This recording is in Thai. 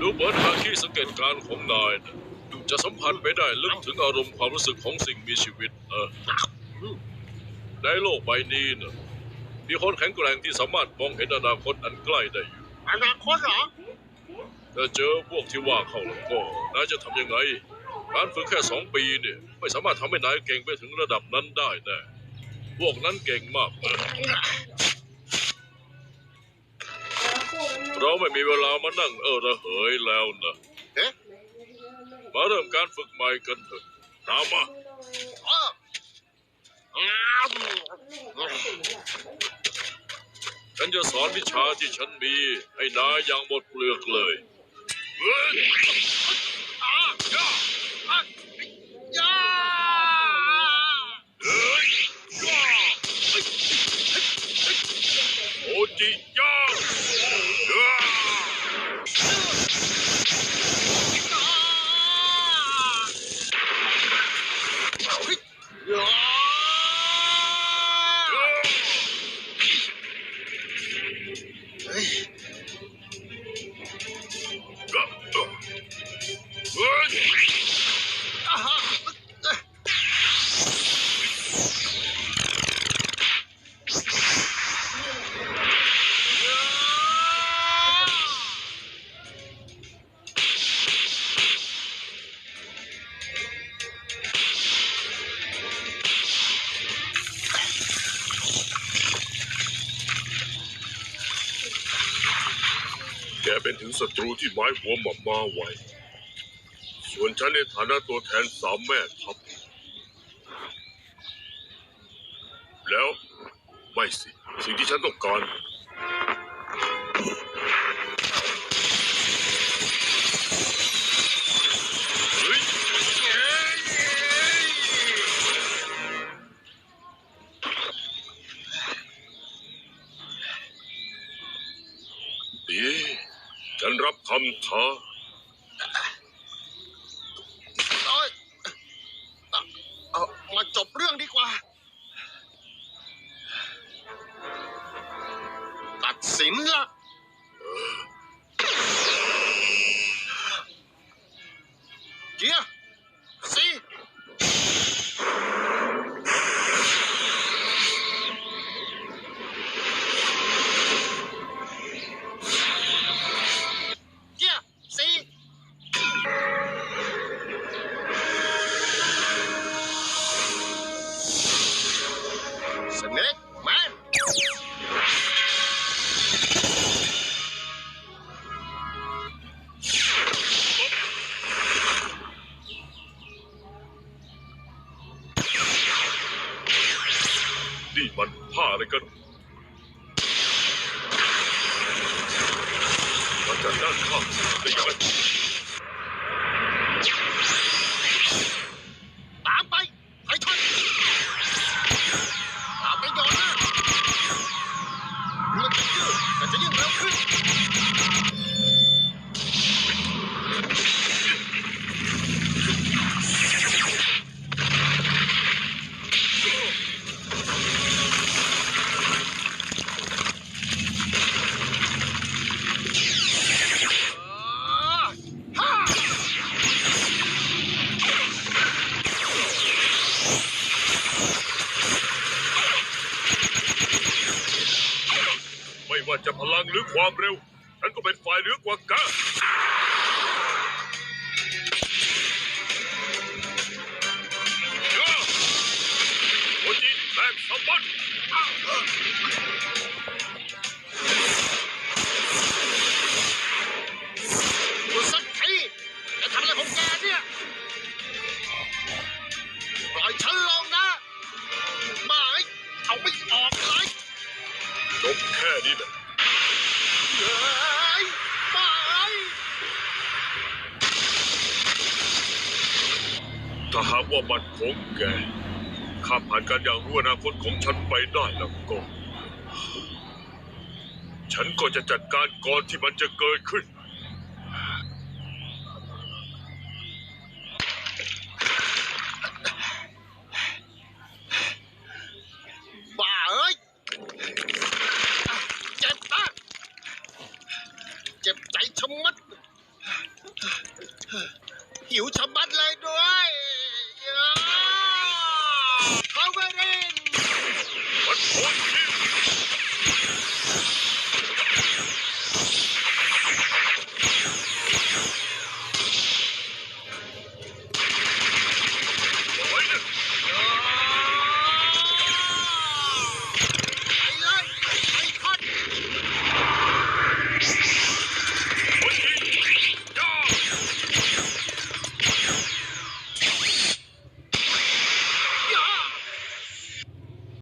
ดูเหมือนทางที่สังเกตการณ์ของนายนะจะสัมผัสไปได้ลึกถึงอารมณ์ความรู้สึกของสิ่งมีชีวิตเออในโลกใบนี้นะมีคนแข็งแกร่งที่สามารถมองเห็นอนาคตอันใกล้ได้อยู่อนาคตเหรอถ้าเจอพวกที่ว่าเข้าแล้วก็นายจะทำยังไง การฝึกแค่สองปีเนี่ยไม่สามารถทำให้นายเก่งไปถึงระดับนั้นได้แน่พวกนั้นเก่งมาก เราไม่มีเวลามานั่งเออระเหยแล้วนะเอ๊ะมาเริ่มการฝึกใหม่กันเถอะตามมาอ้ออ้าวฉันจะสอนวิชาที่ฉันมี ให้นายอย่างหมดเปลือกเลย กเป็นถึงศัตรูที่ไม้หัวหม่ำมาไวส่วนฉันในฐานะตัวแทนสามแม่ทัพ แล้วไม่สิ สิ่งที่ฉันต้องการ ฉันรับคำท้าโอ๊ยเอามาจบเรื่องดีกว่า ตัดสินละ นี่มันผ้าอะไรกันมาจากด้านข้างได้ยังไง ว่าจะพลังหรือความเร็ว ฉันก็เป็นฝ่ายเหนือกว่าแกย่าโอจิแบกสมบัติหยุดสักทีจะทำอะไรของแกเนี่ยปล่อยฉันลงนะหมาไอ้เอาไม่ออกเลย จบแค่นี้แหละเฮ้ยหมาไอ้ ถ้าหากว่ามันของแกข้ามผ่านการอย่างรู้อนาคตของฉันไปได้แล้วก็ ฉันก็จะจัดการก่อนที่มันจะเกิดขึ้น มัด หิวชะมัดเลยด้วยเขาไปเล่นมันโคตร